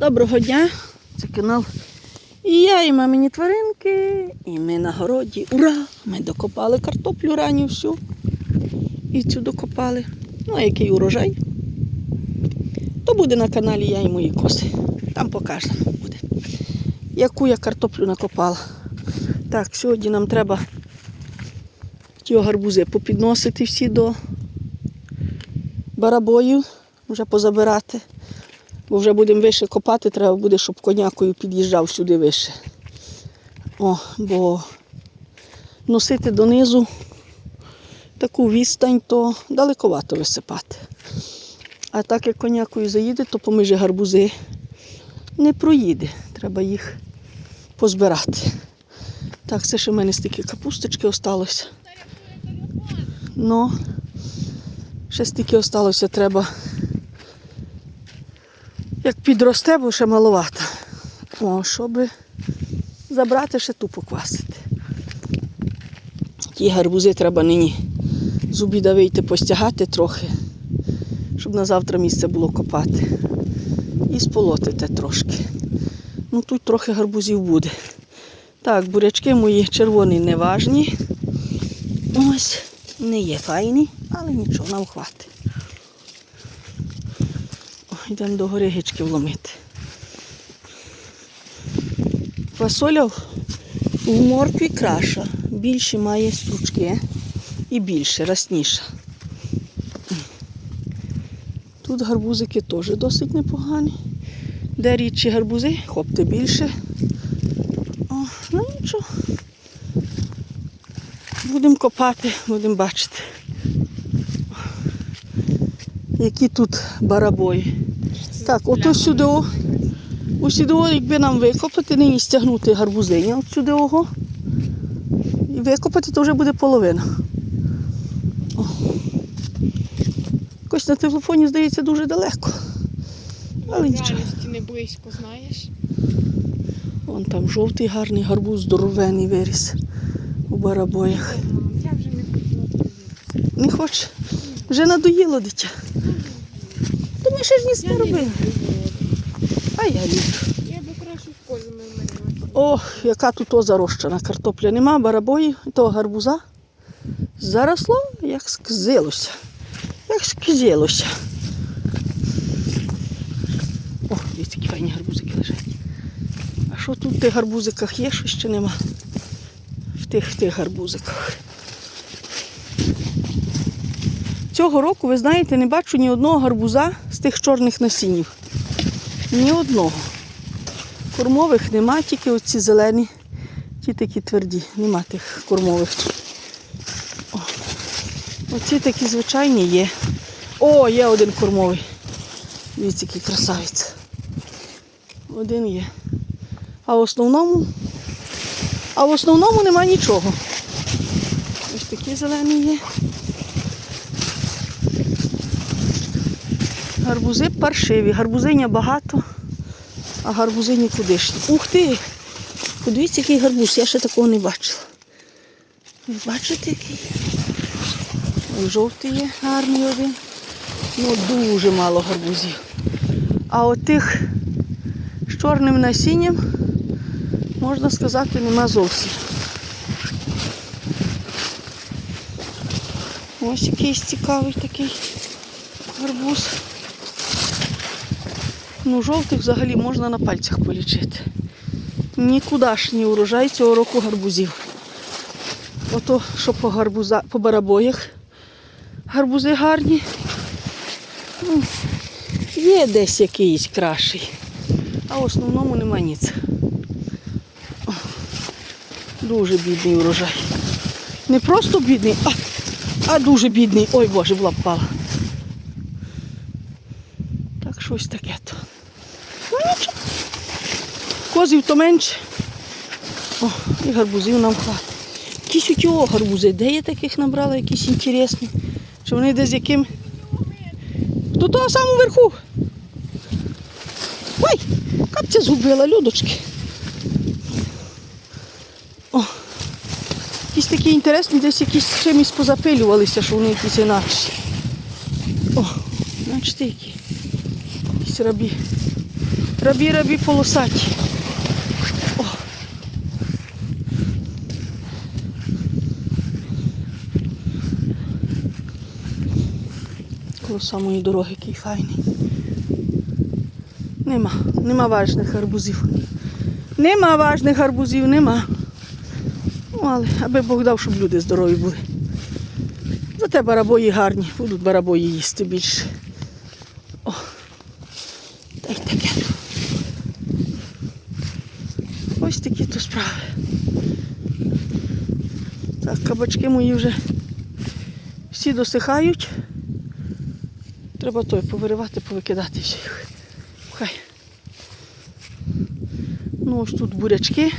Доброго дня! Це канал. І я, і мамині тваринки, і ми на городі. Ура! Ми докопали картоплю ранню всю. І цю докопали. Ну, а який урожай? То буде на каналі я і мої коси. Там покажемо буде. Яку я картоплю накопала. Так, сьогодні нам треба ті гарбузи попідносити всі до барабою, вже позабирати. Бо вже будемо вище копати, треба буде, щоб конякою під'їжджав сюди вище. О, бо носити донизу таку відстань, то далековато висипати. А так як конякою заїде, то поміж гарбузи не проїде. Треба їх позбирати. Так, це ще в мене стільки капусточки осталося. Ну, ще стільки осталося, треба як підросте, бо ще маловато. О, щоб забрати ще ту поквасити. Ті гарбузи треба нині з обіда вийти постягати трохи, щоб на завтра місце було копати. І сполотити трошки. Ну тут трохи гарбузів буде. Так, бурячки мої червоні не важні. Ось, не є файні, але нічого, нам хватить. Йдемо до гори гички вломити. Фасоля в моркві краша. Більше має стручки і більше, росніша. Тут гарбузики теж досить непогані. Де рідші гарбузи, хопти більше. О, ну нічого. Будемо копати, будемо бачити. Які тут барабої. Так, ото сюди, ось сюди, якби нам викопати, нині стягнути гарбузиня от сюди ого. І викопати, то вже буде половина. О. Якось на телефоні здається дуже далеко. Але нічого. не близько, знаєш. Вон там жовтий гарний гарбуз здоровений виріс у барабоях. Я вже не подивитися. Не хоче. Вже надоїло дитя. Ми ще ж ніс не не робили. А я люблю. Я би краще в колі мирила. Ох, яка тут о зарощена картопля. Нема барабоїв, того гарбуза. Заросло, як сказилося. Як сказилося. О, дивіться, які файні гарбузики лежать. А що тут в тих гарбузиках є, що ще нема? В тих, в тих гарбузиках. Цього року, ви знаєте, не бачу ні одного гарбуза тих чорних насінів. Ні одного. Кормових нема, тільки оці зелені, ті такі тверді, нема тих кормових. О, оці такі звичайні є. О, є один кормовий. Дивіться, який красавець. Один є. А в основному, а в основному нема нічого. Ось такі зелені є. Гарбузи паршиві, гарбузиня багато а гарбузи нікудишні. Ух ти! Подивіться, який гарбуз, я ще такого не бачила. Ви бачите який? Жовтий є, гарний один. Ну, дуже мало гарбузів. А от тих з чорним насінням, можна сказати, нема зовсім. Ось якийсь цікавий такий гарбуз. Ну, жовтих взагалі можна на пальцях полічити. Нікудашній урожай цього року гарбузів. Ото, що по, гарбуза, по барабоях гарбузи гарні. Ну, Є десь якийсь кращий, а в основному нема ніц. Дуже бідний урожай. Не просто бідний, а, а дуже бідний. Ой Боже, була впала. Так щось таке то. Козів то менше. О, і гарбузів нам хватить. Якісь оті о, гарбузи. Де я таких набрала, якісь інтересні. Чи вони десь яким. До того самого верху. Ой, капця згубила, людочки. О, якісь такі інтересні, десь якісь чимось позапилювалися, що вони якісь інакші. О, бачите які. Якісь рабі. Рабі, рабі полосаті. Коло самої дороги який файний. Нема, нема важних гарбузів. Нема важних гарбузів, нема. Ну, але аби Бог дав, щоб люди здорові були. Зате барабої гарні, будуть барабої їсти більше. О, та й таке. Ось такі то справи. Так, кабачки мої вже всі досихають. Треба той повиривати, повикидати їх. Хай. Ну ось тут бурячки.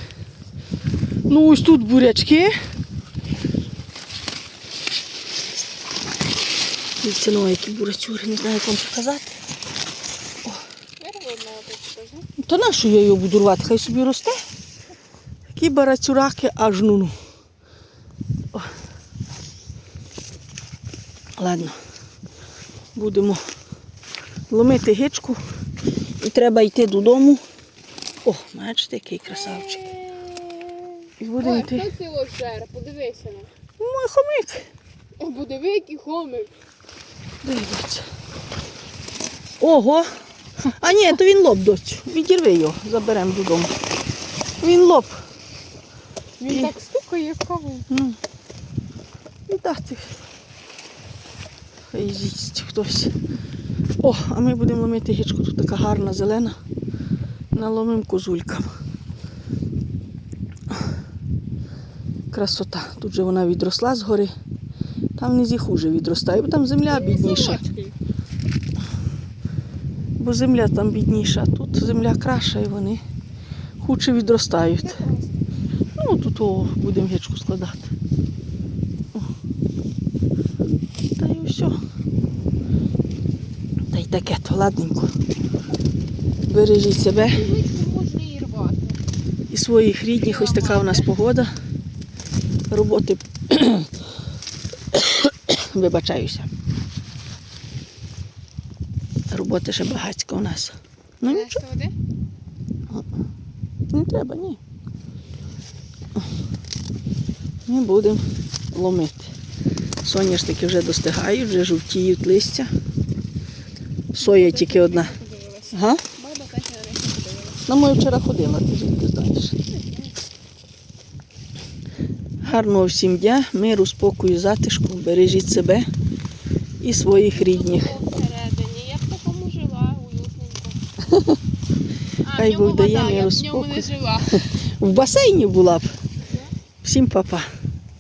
Ну ось тут бурячки. Дивіться, ну які бурячури, не знаю, як вам показати. Вирвали. Та на що я його буду рвати? Хай собі росте. Такі барацюраки аж ну. О. Ладно. Будемо ломити гичку. І треба йти додому. О, бачите, який красавчик. І будемо Ой, йти. хто село жере? Подивися на. Мой хомик. О, подиви, який хомик. Дивіться. Ого. А ні, то він лоб, доцю. Відірви його, заберемо додому. Він лоб. Він І- так стукає, як кавун. Ну, і дати. Хай з'їсть хтось. О, а ми будемо ломити гічку. Тут така гарна зелена. Наломимо козулькам. Красота. Тут же вона відросла згори. Там внизі хуже відростає, бо там земля бідніша. Бо земля там бідніша, тут земля краща і вони худше відростають. Ну, тут о, будемо гічку складати. О. Та й все. Та й таке, то ладненько. Бережіть себе і своїх рідних. Ось така у нас погода. Роботи. Вибачаюся. Роботи ще багатько у нас. Ну нічого. Не треба, ні. Ми будемо ломити. Соняшники вже достигають, вже жовтіють листя. Соя тільки одна. Ага. На. На мою вчора ходила, ти звідки знаєш. Гарного всім дня, миру, спокою, затишку, бережіть себе і своїх рідних. Я в такому жила, уютненько. Хай Бог дає миру, спокою. В басейні була б. Всім па-па.